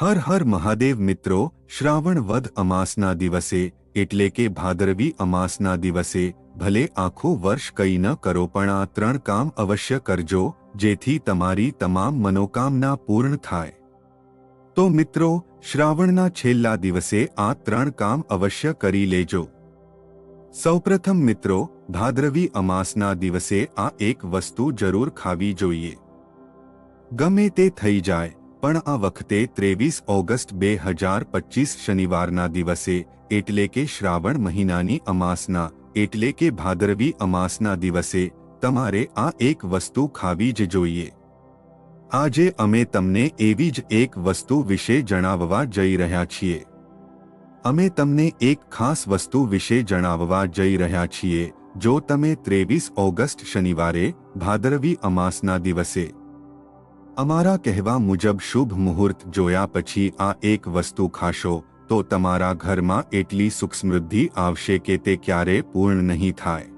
હર હર મહાદેવ મિત્રો, શ્રાવણ વધ અમાસના દિવસે, એટલે કે ભાદરવી અમાસના દિવસે, ભલે આખું વર્ષ કંઈ ન કરો પણ આ ત્રણ કામ અવશ્ય કરજો, જેથી તમારી તમામ મનોકામના પૂર્ણ થાય. તો મિત્રો, શ્રાવણના છેલ્લા દિવસે આ ત્રણ કામ અવશ્ય કરી લેજો. સૌપ્રથમ મિત્રો, ભાદરવી અમાસના દિવસે આ એક વસ્તુ જરૂર ખાવી જોઈએ. ગમે તે થઈ જાય પણ આ વખતે ત્રેવીસ ઓગસ્ટ બે હજાર પચીસ શનિવારના દિવસે, એટલે કે શ્રાવણ મહિનાની અમાસના, એટલે કે ભાદરવી અમાસના દિવસે, તમારે આ એક વસ્તુ ખાવી જ જોઈએ. આજે અમે તમને એવી જ એક વસ્તુ વિશે જણાવવા જઈ રહ્યા છીએ. અમે તમને એક ખાસ વસ્તુ વિશે જણાવવા જઈ રહ્યા છીએ, જો તમે ત્રેવીસ ઓગસ્ટ શનિવારે, ભાદરવી અમાસના દિવસે અમારા કહેવા મુજબ શુભ મુહૂર્ત જોયા પછી આ એક વસ્તુ ખાશો, તો તમારા ઘરમાં એટલી સુખ સમૃદ્ધિ આવશે કે તે ક્યારે પૂર્ણ નહીં થાય.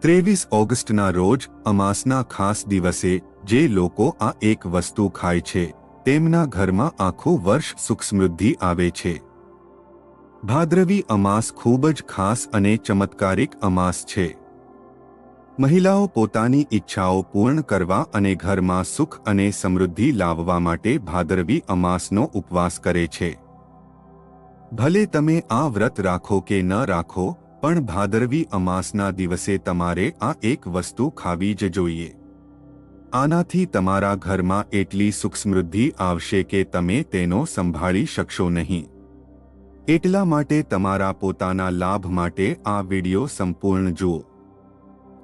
ત્રેવીસ ઓગસ્ટના રોજ, અમાસના ખાસ દિવસે, જે લોકો આ એક વસ્તુ ખાય છે, તેમના ઘરમાં આખું વર્ષ સુખ સમૃદ્ધિ આવે છે. ભાદ્રવી અમાસ ખૂબ જ ખાસ અને ચમત્કારિક અમાસ છે. મહિલાઓ પોતાની ઈચ્છાઓ પૂર્ણ કરવા અને ઘરમાં સુખ અને સમૃદ્ધિ લાવવા માટે ભાદરવી અમાસનો ઉપવાસ કરે છે. ભલે તમે આ વ્રત રાખો કે ન રાખો, પણ ભાદરવી અમાસના દિવસે તમારે આ એક વસ્તુ ખાવી જ જોઈએ. આનાથી તમારા ઘરમાં એટલી સુખ સમૃદ્ધિ આવશે કે તમે તેનો સંભાળી શકશો નહીં. એટલા માટે તમારા પોતાના લાભ માટે આ વિડિયો સંપૂર્ણ જુઓ.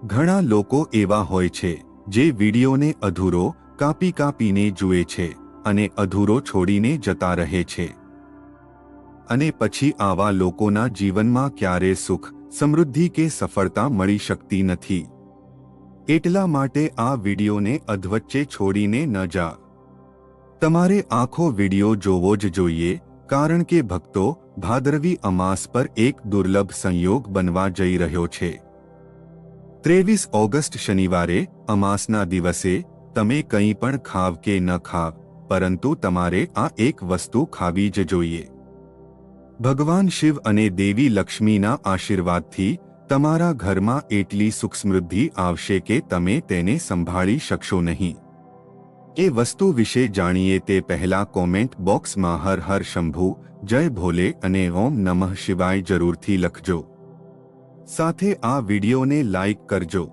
ઘણા લોકો એવા હોય છે, જે વિડીયોને અધૂરો કાપી કાપીને જુએ છે અને અધૂરો છોડીને જતા રહે છે. અને પછી આવા લોકોના જીવનમાં ક્યારે સુખ, સમૃદ્ધિ કે સફળતા મળી શકતી નથી. એટલા માટે આ વિડીયોને અધવચ્ચે છોડીને ન જા. તમારે આખો વીડિયો જોવો જ જોઈએ, કારણ કે ભક્તો ભાદરવી અમાસ પર એક દુર્લભ સંયોગ બનવા જઈ રહ્યો છે. ત્રેવીસ ઓગસ્ટ શનિવારે, અમાસના દિવસે, તમે કંઈ પણ ખાવ કે ન ખાવ, પરંતુ તમારે આ એક વસ્તુ ખાવી જ જોઈએ. ભગવાન શિવ અને દેવી લક્ષ્મીના આશીર્વાદથી, તમારા ઘરમાં એટલી સુખ સમૃદ્ધિ આવશે કે તમે તેને સંભાળી શકશો નહીં. એ વસ્તુ વિશે જાણીએ તે પહેલા કોમેન્ટ બોક્સમાં હર હર શંભુ, જય ભોલે અને ઓમ નમઃ શિવાય જરૂરથી લખજો. સાથે આ વિડીયોને લાઇક કરજો.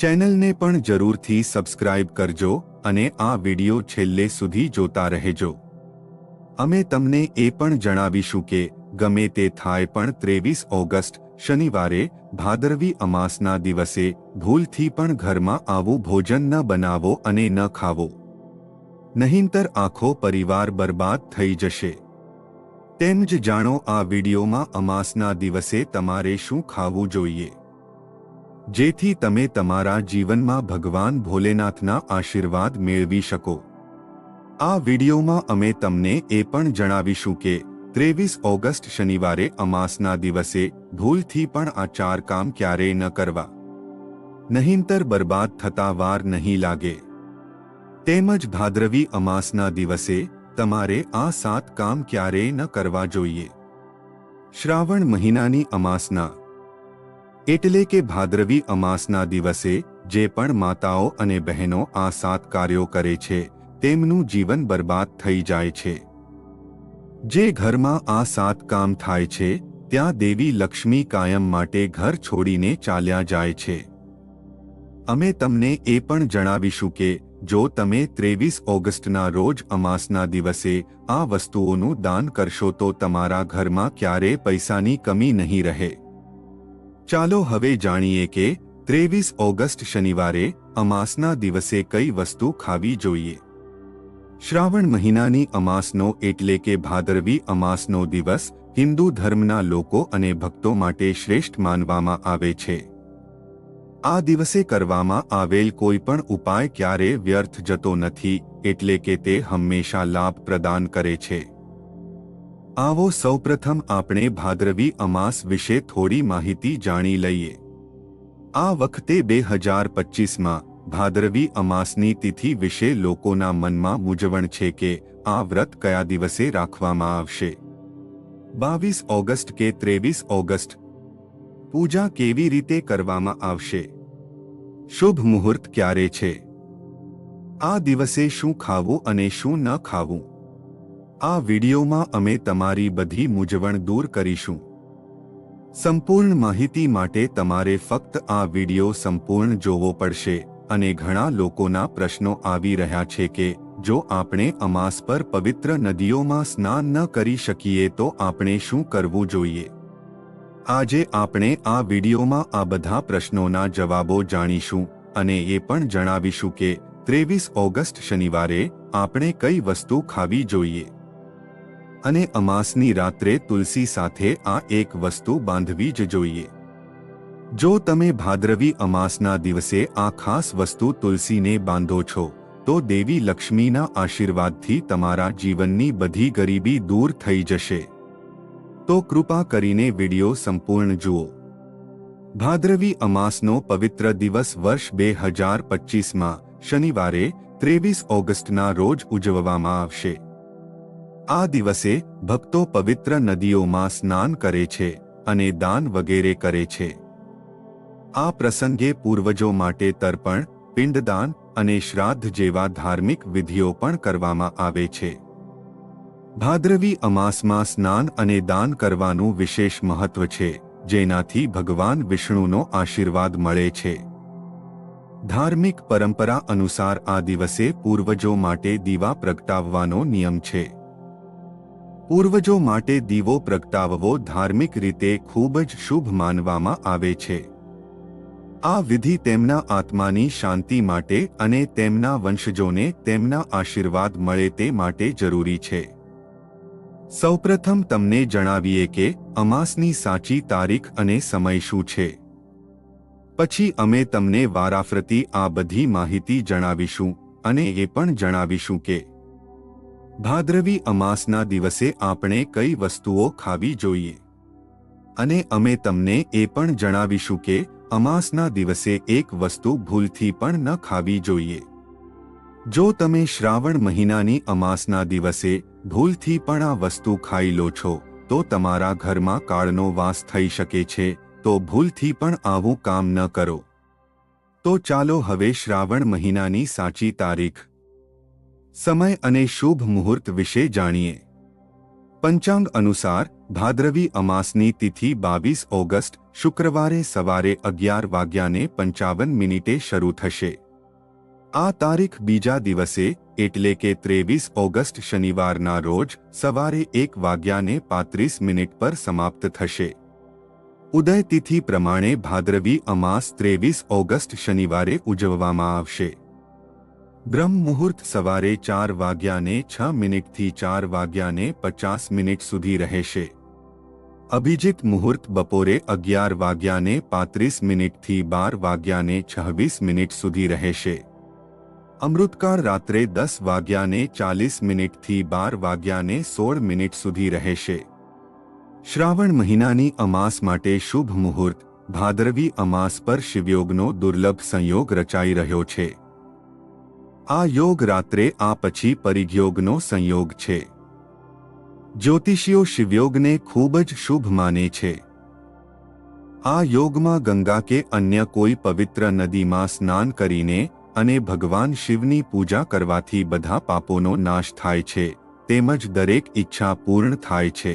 ચેનલને પણ જરૂરથી સબસ્ક્રાઇબ કરજો અને આ વીડિયો છેલ્લે સુધી જોતા રહેજો. અમે તમને એ પણ જણાવીશું કે ગમે તે થાય પણ ત્રેવીસ ઓગસ્ટ, શનિવારે ભાદરવી અમાસના દિવસે ભૂલથી પણ ઘરમાં આવું ભોજન ન બનાવો અને ન ખાવો. નહીંતર આખો પરિવાર બરબાદ થઈ જશે. તેમ જ જાણો આ વિડીયોમાં અમાસના દિવસે તમારે શું ખાવું જોઈએ. જેથી તમે તમારા જીવનમાં ભગવાન ભોલેનાથના આશીર્વાદ મેળવી શકો. આ વિડીયોમાં અમે તમને એ પણ જણાવીશું કે, ત્રેવીસ ઓગસ્ટ શનિવારે અમાસના દિવસે ભૂલથી પણ આ ચાર કામ ક્યારેય ન કરવા. નહીંતર બરબાદ થતા વાર નહીં લાગે. તેમજ ભાદ્રવી અમાસના દિવસે તમારે આ સાત કામ ક્યારેય ન કરવા જોઈએ. શ્રાવણ મહિનાની અમાસના. એટલે કે ભાદ્રવી અમાસના દિવસે, જે પણ માતાઓ અને બહેનો આ સાત કાર્યો કરે છે, તેમનું જીવન બરબાદ થઈ જાય છે. જે ઘરમાં આ સાત કામ થાય છે, ત્યાં દેવી લક્ષ્મી કાયમ માટે ઘર છોડીને ચાલ્યા જાય છે. અમે તમને એ પણ જણાવીશું કે જો તમે ત્રેવીસ ઓગસ્ટના રોજ અમાસના દિવસે આ વસ્તુઓનું દાન કરશો તો તમારા ઘરમાં ક્યારે પૈસાની કમી નહીં રહે. ચાલો હવે જાણીએ કે ત્રેવીસ ઓગસ્ટ શનિવારે અમાસના દિવસે કઈ વસ્તુ ખાવી જોઈએ. શ્રાવણ મહિનાની અમાસનો એટલે કે ભાદરવી અમાસનો દિવસ હિન્દુ ધર્મના લોકો અને ભક્તો માટે શ્રેષ્ઠ માનવામાં આવે છે. આ દિવસે કરવામાં આવેલ કોઈ પણ ઉપાય ક્યારે વ્યર્થ જતો નથી, એટલે કે તે હંમેશા લાભ પ્રદાન કરે છે. આવો સૌપ્રથમ આપણે ભાદ્રવી અમાસ વિશે થોડી માહિતી જાણી લઈએ. આ વખતે બે હજાર પચીસમાં ભાદરવી અમાસની તિથિ વિશે લોકોના મનમાં મૂંઝવણ છે કે આ વ્રત કયા દિવસે રાખવામાં આવશે? બાવીસ ઓગસ્ટ કે ત્રેવીસ ઓગસ્ટ પૂજા કેવી રીતે કરવામાં આવશે? શુભ મુહૂર્ત ક્યારે છે? આ દિવસે શું ખાવું અને શું ન ખાવું? આ વિડિયોમાં અમે તમારી બધી મૂંઝવણ દૂર કરીશું. સંપૂર્ણ માહિતી માટે તમારે ફક્ત આ વિડિયો સંપૂર્ણ જોવો પડશે અને ઘણા લોકોના પ્રશ્નો આવી રહ્યા છે કે, જો આપણે અમાસ પર પવિત્ર નદીઓમાં સ્નાન ન કરી શકીએ તો આપણે શું કરવું જોઈએ? આજે આપણે આ વિડીયોમાં આ બધા પ્રશ્નોના જવાબો જાણીશું અને એ પણ જણાવીશું કે ત્રેવીસ ઓગસ્ટ શનિવારે આપણે કઈ વસ્તુ ખાવી જોઈએ. અને અમાસની રાત્રે તુલસી સાથે આ એક વસ્તુ બાંધવી જ જોઈએ. જો તમે ભાદ્રવી અમાસના દિવસે આ ખાસ વસ્તુ તુલસીને બાંધો છો, તો દેવી લક્ષ્મીના આશીર્વાદથી તમારા જીવનની બધી ગરીબી દૂર થઈ જશે. તો કૃપા કરીને વિડિયો સંપૂર્ણ જુઓ. ભાદ્રવી અમાસનો પવિત્ર દિવસ વર્ષ બે હજાર પચીસમાં, શનિવારે, ત્રેવીસ ઓગસ્ટના રોજ ઉજવવામાં આવશે. આ દિવસે ભક્તો પવિત્ર નદીઓમાં સ્નાન કરે છે અને દાન વગેરે કરે છે. આ પ્રસંગે પૂર્વજો માટે તર્પણ, પિંડદાન અને શ્રાદ્ધ જેવા ધાર્મિક વિધિઓ પણ કરવામાં આવે છે. ભાદ્રવી અમાસમાં સ્નાન અને દાન કરવાનું વિશેષ મહત્વ છે, જેનાથી ભગવાન વિષ્ણુનો આશીર્વાદ મળે છે. ધાર્મિક પરંપરા અનુસાર આ દિવસે પૂર્વજો માટે દીવા પ્રગટાવવાનો નિયમ છે. પૂર્વજો માટે દીવો પ્રગટાવવો ધાર્મિક રીતે ખૂબ જ શુભ માનવામાં આવે છે. આ વિધિ તેમના આત્માની શાંતિ માટે અને તેમના વંશજોને તેમના આશીર્વાદ મળે તે માટે જરૂરી છે. સૌપ્રથમ તમને જણાવીએ કે અમાસની સાચી તારીખ અને સમય શું છે. પછી અમે તમને વારાફરતી આ બધી માહિતી જણાવીશું અને એ પણ જણાવીશું કે ભાદ્રવી અમાસના દિવસે આપણે કઈ વસ્તુઓ ખાવી જોઈએ. અને અમે તમને એ પણ જણાવીશું કે અમાસના દિવસે એક વસ્તુ ભૂલથી પણ ન ખાવી જોઈએ. જો તમે શ્રાવણ મહિનાની અમાસના દિવસે ભૂલથી પણ આ વસ્તુ ખાઈ લો છો, તો તમારા ઘરમાં કાળનો વાસ થઈ શકે છે, તો ભૂલથી પણ આવું કામ ન કરો. તો ચાલો હવે શ્રાવણ મહિનાની સાચી તારીખ. સમય અને શુભ મુહૂર્ત વિશે જાણીએ. પંચાંગ અનુસાર, ભાદ્રવી અમાસની તિથિ બાવીસ ઓગસ્ટ, શુક્રવારે સવારે અગિયાર વાગ્યાને પંચાવન મિનિટે શરૂ થશે. આ તારીખ બીજા દિવસે, એટલે કે ત્રેવીસ ઓગસ્ટ શનિવારના રોજ, સવારે એક વાગ્યાને પાંત્રીસ મિનિટ પર સમાપ્ત થશે. ઉદય તિથિ પ્રમાણે ભાદ્રવી અમાસ ત્રેવીસ ઓગસ્ટ શનિવારે ઉજવવામાં આવશે. બ્રહ્મ મુહૂર્ત સવારે ચાર વાગ્યાને છ મિનિટથી ચાર વાગ્યાને પચાસ મિનિટ સુધી રહેશે. અભિજીત મુહૂર્ત બપોરે અગિયાર વાગ્યાને પાંત્રીસ મિનિટથી બાર વાગ્યાને છવ્વીસ મિનિટ સુધી રહેશે. અમૃતકાળ રાત્રે દસ વાગ્યાને ચાલીસ મિનિટથી બાર વાગ્યાને સોળ મિનિટ સુધી રહેશે. શ્રાવણ મહિનાની અમાસ માટે શુભ મુહૂર્ત, ભાદરવી અમાસ પર શિવયોગનો દુર્લભ સંયોગ રચાઈ રહ્યો છે. આ યોગ રાત્રે આ પછી પરિઘયોગનો સંયોગ છે. જ્યોતિષીઓ શિવયોગને ખૂબ જ શુભ માને છે. આ યોગમાં ગંગા કે અન્ય કોઈ પવિત્ર નદીમાં સ્નાન કરીને અને ભગવાન શિવની પૂજા કરવાથી બધા પાપોનો નાશ થાય છે, તેમજ દરેક ઈચ્છા પૂર્ણ થાય છે.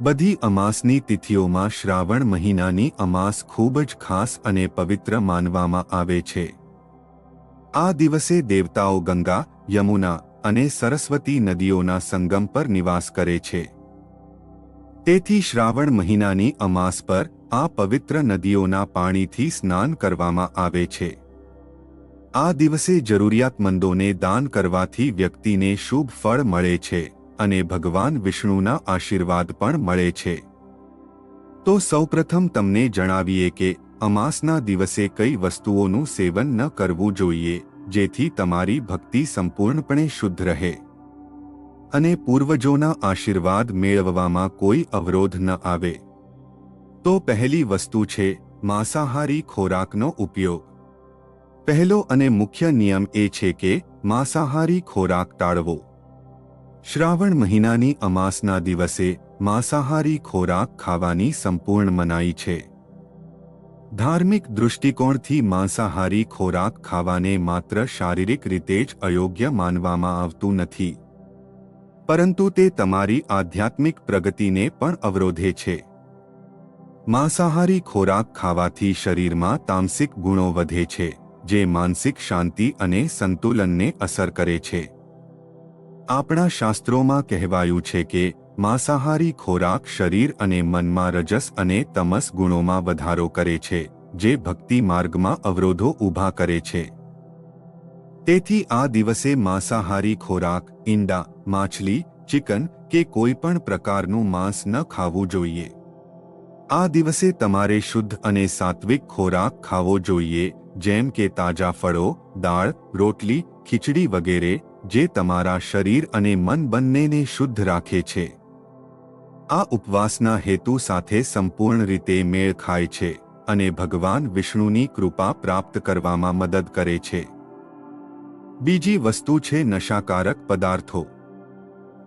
બધી અમાસની તિથિઓમાં શ્રાવણ મહિનાની અમાસ ખૂબ જ ખાસ અને પવિત્ર માનવામાં આવે છે. આ દિવસે દેવતાઓ ગંગા, યમુના અને સરસ્વતી નદીઓના સંગમ પર નિવાસ કરે છે. તેથી શ્રાવણ મહિનાની અમાસ પર આ પવિત્ર નદીઓના પાણીથી સ્નાન કરવામાં આવે છે. આ દિવસે જરૂરિયાતમંદોને દાન કરવાથી વ્યક્તિને શુભ ફળ મળે છે અને ભગવાન વિષ્ણુના આશીર્વાદ પણ મળે છે. તો સૌપ્રથમ તમને જણાવીએ કે અમાસના દિવસે કઈ વસ્તુઓનું સેવન ન કરવું જોઈએ, જેથી તમારી ભક્તિ સંપૂર્ણપણે શુદ્ધ રહે. અને પૂર્વજોના આશીર્વાદ મેળવવામાં કોઈ અવરોધ ન આવે. તો પહેલી વસ્તુ છે, માંસાહારી ખોરાકનો ઉપયોગ. પહેલો અને મુખ્ય નિયમ એ છે કે માંસાહારી ખોરાક ટાળવો. શ્રાવણ મહિનાની અમાસના દિવસે માંસાહારી ખોરાક ખાવાની સંપૂર્ણ મનાઈ છે. ધાર્મિક દૃષ્ટિકોણથી માંસાહારી ખોરાક ખાવાને માત્ર શારીરિક રીતે જ અયોગ્ય માનવામાં આવતું નથી. પરંતુ તે તમારી આધ્યાત્મિક પ્રગતિને પણ અવરોધે છે. માંસાહારી ખોરાક ખાવાથી શરીરમાં તામસિક ગુણો વધે છે. જે માનસિક શાંતિ અને સંતુલનને અસર કરે છે. આપણા શાસ્ત્રોમાં કહેવાયું છે કે માંસાહારી ખોરાક શરીર અને મનમાં રજસ અને તમસ ગુણોમાં વધારો કરે છે, જે ભક્તિ માર્ગમાં અવરોધો ઊભા કરે છે. તેથી આ દિવસે માંસાહારી ખોરાક, ઈંડા, માછલી, ચિકન કે કોઈપણ પ્રકારનું માંસ ન ખાવું જોઈએ. આ દિવસે તમારે શુદ્ધ અને સાત્વિક ખોરાક ખાવો જોઈએ જેમ કે તાજા ફળો, દાળ, રોટલી, ખીચડી વગેરે, જે તમારા શરીર અને મન બંનેને શુદ્ધ રાખે છે. આ ઉપવાસના હેતુ સાથે સંપૂર્ણ રીતે મેળ ખાય છે અને ભગવાન વિષ્ણુની કૃપા પ્રાપ્ત કરવામાં મદદ કરે છે. બીજી વસ્તુ છે નશાકારક પદાર્થો.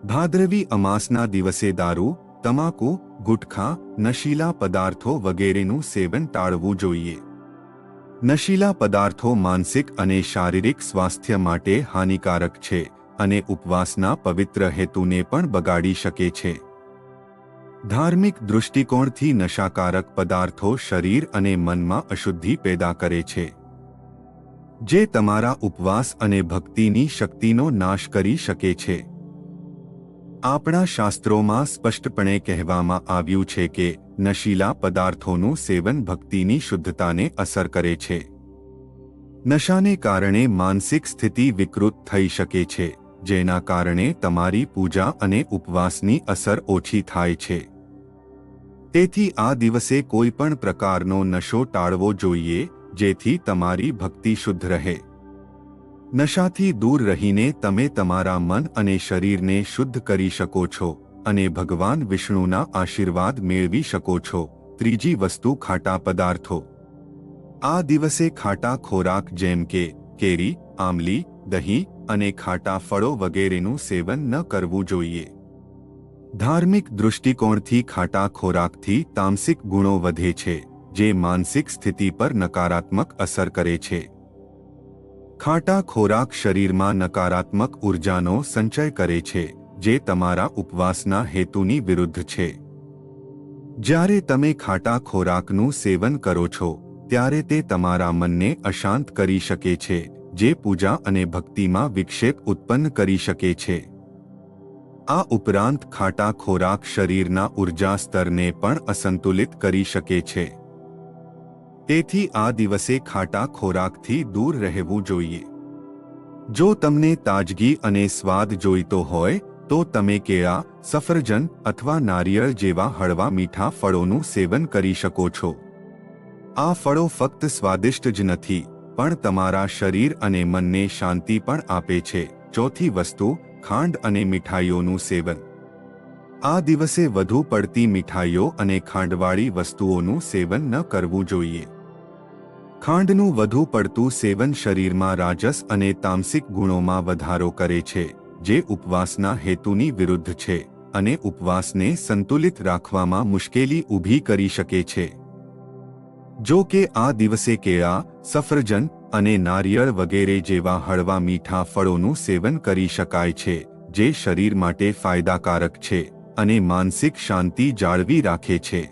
ભાદ્રવી અમાસના દિવસે દારૂ, તમાકુ, ગુટખા, નશીલા પદાર્થો વગેરેનું સેવન ટાળવું જોઈએ. નશીલા પદાર્થો માનસિક અને શારીરિક સ્વાસ્થ્ય માટે હાનિકારક છે અને ઉપવાસના પવિત્ર હેતુને પણ બગાડી શકે છે. ધાર્મિક દૃષ્ટિકોણથી નશાકારક પદાર્થો શરીર અને મનમાં અશુદ્ધિ પેદા કરે છે. જે તમારા ઉપવાસ અને ભક્તિની શક્તિનો નાશ કરી શકે છે. આપણા શાસ્ત્રોમાં સ્પષ્ટપણે કહેવામાં આવ્યું છે કે નશીલા પદાર્થોનું સેવન ભક્તિની શુદ્ધતાને અસર કરે છે. નશાને કારણે માનસિક સ્થિતિ વિકૃત થઈ શકે છે, જેના કારણે તમારી પૂજા અને ઉપવાસની અસર ઓછી થાય છે. તેથી આ દિવસે કોઈ પણ પ્રકારનો નશો ટાળવો જોઈએ, જેથી તમારી ભક્તિ શુદ્ધ રહે. નશાથી દૂર રહીને તમે તમારા મન અને શરીરને શુદ્ધ કરી શકો છો અને ભગવાન વિષ્ણુના આશીર્વાદ મેળવી શકો છો. ત્રીજી વસ્તુ, ખાટા પદાર્થો. આ દિવસે ખાટા ખોરાક જેમ કે કેરી આમલી દહીં અને ખાટા ફળો વગેરેનું સેવન ન કરવું જોઈએ. ધાર્મિક દૃષ્ટિકોણથી ખાટા ખોરાકથી તામસિક ગુણો વધે છે, જે માનસિક સ્થિતિ પર નકારાત્મક અસર કરે છે. ખાટા ખોરાક શરીરમાં નકારાત્મક ઉર્જાનો સંચય કરે છે, જે તમારા ઉપવાસના હેતુની વિરુદ્ધ છે. જ્યારે તમે ખાટા ખોરાકનું સેવન કરો છો, ત્યારે તે તમારા મનને અશાંત કરી શકે છે, જે પૂજા અને ભક્તિમાં વિક્ષેપ ઉત્પન્ન કરી શકે છે. આ ઉપરાંત ખાટા ખોરાક શરીરના ઊર્જા સ્તરને પણ અસંતુલિત કરી શકે છે. તેથી આ દિવસે ખાટા ખોરાકથી દૂર રહેવું જોઈએ. જો તમને તાજગી અને સ્વાદ જોઈતો હોય, તો તમે કેળા, સફરજન અથવા નારિયેળ જેવા હળવા મીઠા ફળોનું સેવન કરી શકો છો. આ ફળો ફક્ત સ્વાદિષ્ટ જ નથી, પણ તમારા શરીર અને મનને શાંતિ પણ આપે છે. ચોથી વસ્તુ, ખાંડ અને મીઠાઈઓનું સેવન. આ દિવસે વધુ પડતી મીઠાઈઓ અને ખાંડવાળી વસ્તુઓનું સેવન ન કરવું જોઈએ. ખાંડનું વધુ પડતું સેવન શરીરમાં રાજસ અને તામસિક ગુણોમાં વધારો કરે છે, જે ઉપવાસના હેતુની વિરુદ્ધ છે અને ઉપવાસને સંતુલિત રાખવામાં મુશ્કેલી ઊભી કરી શકે છે. જો કે આ દિવસે કેળા, સફરજન અને નારિયેળ વગેરે જેવા હળવા મીઠા ફળોનું સેવન કરી શકાય છે, જે શરીર માટે ફાયદાકારક છે અને માનસિક શાંતિ જાળવી રાખે છે.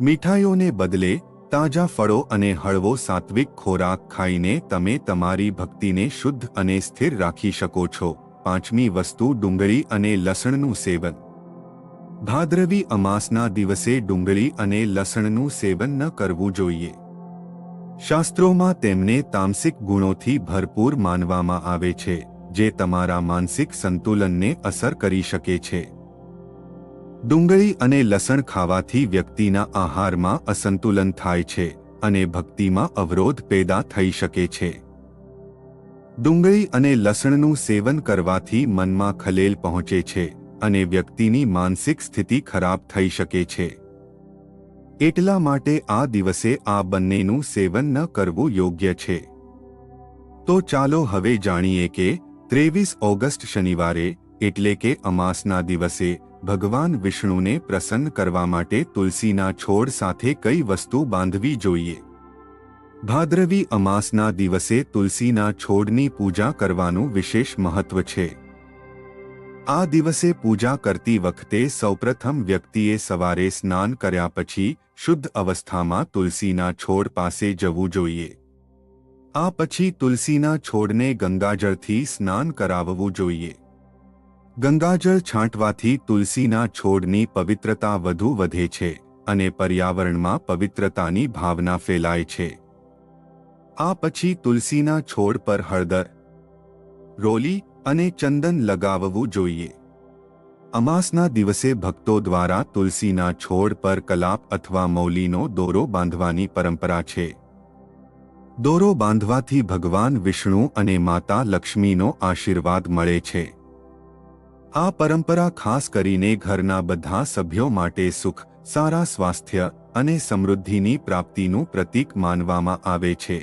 મીઠાઈઓને બદલે તાજા ફળો અને હળવો સાત્વિક ખોરાક ખાઈને તમે તમારી ભક્તિને શુદ્ધ અને સ્થિર રાખી શકો છો. પાંચમી વસ્તુ, ડુંગળી અને લસણનું સેવન. ભાદ્રવી અમાસના દિવસે ડુંગળી અને લસણનું સેવન ન કરવું જોઈએ. શાસ્ત્રોમાં તેમને તામસિક ગુણોથી ભરપૂર માનવામાં આવે છે, જે તમારા માનસિક સંતુલનને અસર કરી શકે છે. ડુંગળી અને લસણ ખાવાથી વ્યક્તિના આહારમાં અસંતુલન થાય છે અને ભક્તિમાં અવરોધ પેદા થઈ શકે છે. ડુંગળી અને લસણનું સેવન કરવાથી મનમાં ખલેલ પહોંચે છે અને વ્યક્તિની માનસિક સ્થિતિ ખરાબ થઈ શકે છે. એટલા માટે આ દિવસે આ બંનેનું સેવન ન કરવું યોગ્ય છે. તો ચાલો હવે જાણીએ કે ત્રેવીસ ઓગસ્ટ શનિવારે, એટલે કે અમાસના દિવસે ભગવાન વિષ્ણુને પ્રસન્ન કરવા માટે તુલસીના છોડ સાથે કઈ વસ્તુ બાંધવી જોઈએ? ભાદ્રવી અમાસના દિવસે તુલસીના છોડની પૂજા કરવાનું વિશેષ મહત્વ છે. આ દિવસે પૂજા કરતી વખતે સૌપ્રથમ વ્યક્તિએ સવારે સ્નાન કર્યા પછી શુદ્ધ અવસ્થામાં તુલસીના છોડ પાસે જવું જોઈએ. આ પછી તુલસીના છોડને ગંગાજળથી સ્નાન કરાવવું જોઈએ. ગંગાજળ છાંટવાથી તુલસીના છોડની પવિત્રતા વધુ વધે છે અને પર્યાવરણમાં પવિત્રતાની ભાવના ફેલાય છે. આ પછી તુલસીના છોડ પર હળદર, રોલી અને ચંદન લગાવવું જોઈએ. અમાસના દિવસે ભક્તો દ્વારા તુલસીના છોડ પર કલાપ અથવા મૌલીનો દોરો બાંધવાની પરંપરા છે. દોરો બાંધવાથી ભગવાન વિષ્ણુ અને માતા લક્ષ્મીનો આશીર્વાદ મળે છે. આ પરંપરા ખાસ કરીને ઘરના બધા સભ્યો માટે સુખ, સારા સ્વાસ્થ્ય અને સમૃદ્ધિની પ્રાપ્તિનું પ્રતીક માનવામાં આવે છે.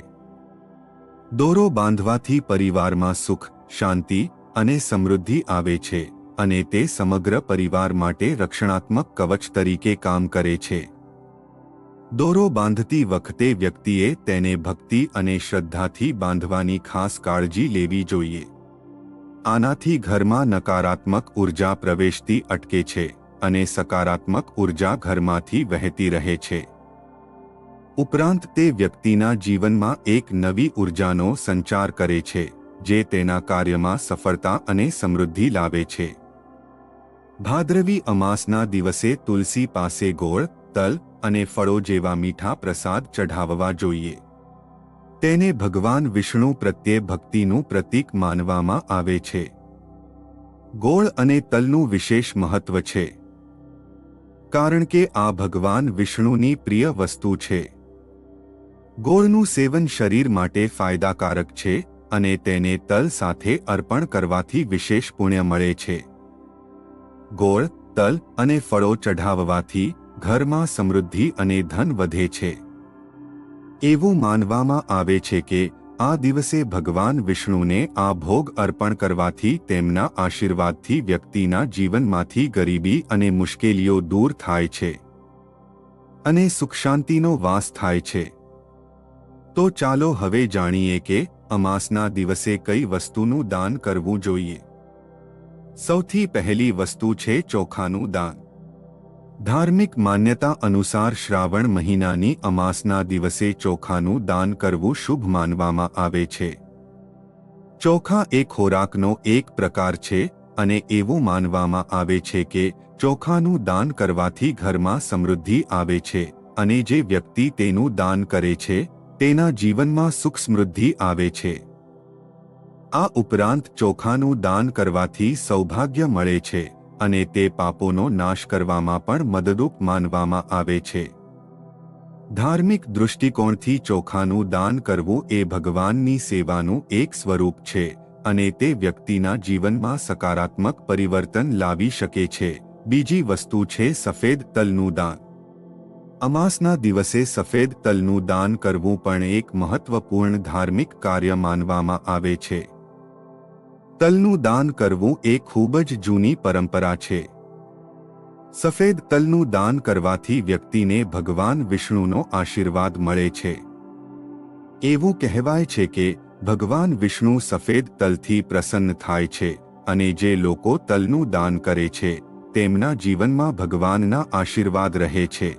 દોરો બાંધવાથી પરિવારમાં સુખ, શાંતિ અને સમૃદ્ધિ આવે છે અને તે સમગ્ર પરિવાર માટે રક્ષણાત્મક કવચ તરીકે કામ કરે છે. દોરો બાંધતી વખતે વ્યક્તિએ તેને ભક્તિ અને શ્રદ્ધાથી બાંધવાની ખાસ કાળજી લેવી જોઈએ. આનાથી ઘરમાં નકારાત્મક ઊર્જા પ્રવેશતી અટકે છે અને સકારાત્મક ઊર્જા ઘરમાંથી વહેતી રહે છે. ઉપરાંત તે વ્યક્તિના જીવનમાં એક નવી ઉર્જાનો સંચાર કરે છે, જે તેના કાર્યમાં સફળતા અને સમૃદ્ધિ લાવે છે. ભાદ્રવી અમાસના દિવસે તુલસી પાસે ગોળ, તલ અને ફળો જેવા મીઠા પ્રસાદ ચઢાવવા જોઈએ. તેને ભગવાન વિષ્ણુ પ્રત્યે ભક્તિનું પ્રતીક માનવામાં આવે છે. ગોળ અને તલનું વિશેષ મહત્વ છે. કારણ કે આ ભગવાન વિષ્ણુની પ્રિય વસ્તુ છે. ગોળનું સેવન શરીર માટે ફાયદાકારક છે અને તેને તલ સાથે અર્પણ કરવાથી વિશેષ પુણ્ય મળે છે. ગોળ, તલ અને ફળો ચઢાવવાથી ઘરમાં સમૃદ્ધિ અને ધન વધે છે. એવું માનવામાં આવે છે કે, આ દિવસે ભગવાન વિષ્ણુને આ ભોગ અર્પણ કરવાથી તેમના આશીર્વાદથી વ્યક્તિના જીવનમાંથી ગરીબી અને મુશ્કેલીઓ દૂર થાય છે. અને સુખ શાંતિનો વાસ થાય છે. તો ચાલો હવે જાણીએ કે, અમાસના દિવસે કઈ વસ્તુનું દાન કરવું જોઈએ. સૌથી પહેલી વસ્તુ છે ચોખાનું દાન. ધાર્મિક માન્યતા અનુસાર શ્રાવણ મહિનાની અમાસના દિવસે ચોખાનું દાન કરવું શુભ માનવામાં આવે છે. ચોખા એ ખોરાકનો એક પ્રકાર છે અને એવું માનવામાં આવે છે કે ચોખાનું દાન કરવાથી ઘરમાં સમૃદ્ધિ આવે છે અને જે વ્યક્તિ તેનું દાન કરે છે, તેના જીવનમાં સુખ સમૃદ્ધિ આવે છે. આ ઉપરાંત ચોખાનું દાન કરવાથી સૌભાગ્ય મળે છે. અને તે પાપોનો નાશ કરવામાં પણ મદદરૂપ માનવામાં આવે છે. ધાર્મિક દૃષ્ટિકોણથી ચોખાનું દાન કરવું એ ભગવાનની સેવાનું એક સ્વરૂપ છે અને તે વ્યક્તિના જીવનમાં સકારાત્મક પરિવર્તન લાવી શકે છે. બીજી વસ્તુ છે સફેદ તલનું દાન. અમાસના દિવસે સફેદ તલનું દાન કરવું પણ એક મહત્વપૂર્ણ ધાર્મિક કાર્ય માનવામાં આવે છે. તલનું દાન કરવું એ ખૂબ જ જૂની પરંપરા છે. સફેદ તલનું દાન કરવાથી વ્યક્તિને ભગવાન વિષ્ણુનો આશીર્વાદ મળે છે. એવું કહેવાય છે કે, ભગવાન વિષ્ણુ સફેદ તલથી પ્રસન્ન થાય છે અને જે લોકો તલનું દાન કરે છે, તેમના જીવનમાં ભગવાનના આશીર્વાદ રહે છે.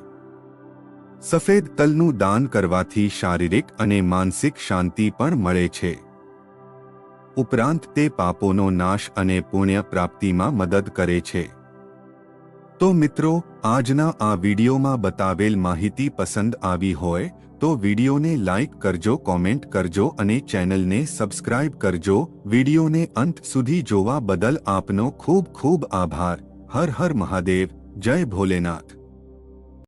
સફેદ તલનું દાન કરવાથી શારીરિક અને માનસિક શાંતિ પણ મળે છે. ઉપરાંત તે પાપોનો નાશ અને પુણ્ય પ્રાપ્તિમાં મદદ કરે છે. તો મિત્રો, આજના આ વિડીયોમાં બતાવેલ માહિતી પસંદ આવી હોય, તો વિડીયોને લાઇક કરજો, કોમેન્ટ કરજો અને ચેનલને સબસ્ક્રાઇબ કરજો. વિડીયોને અંત સુધી જોવા બદલ આપનો ખૂબ ખૂબ આભાર. હર હર મહાદેવ. જય ભોલેનાથ.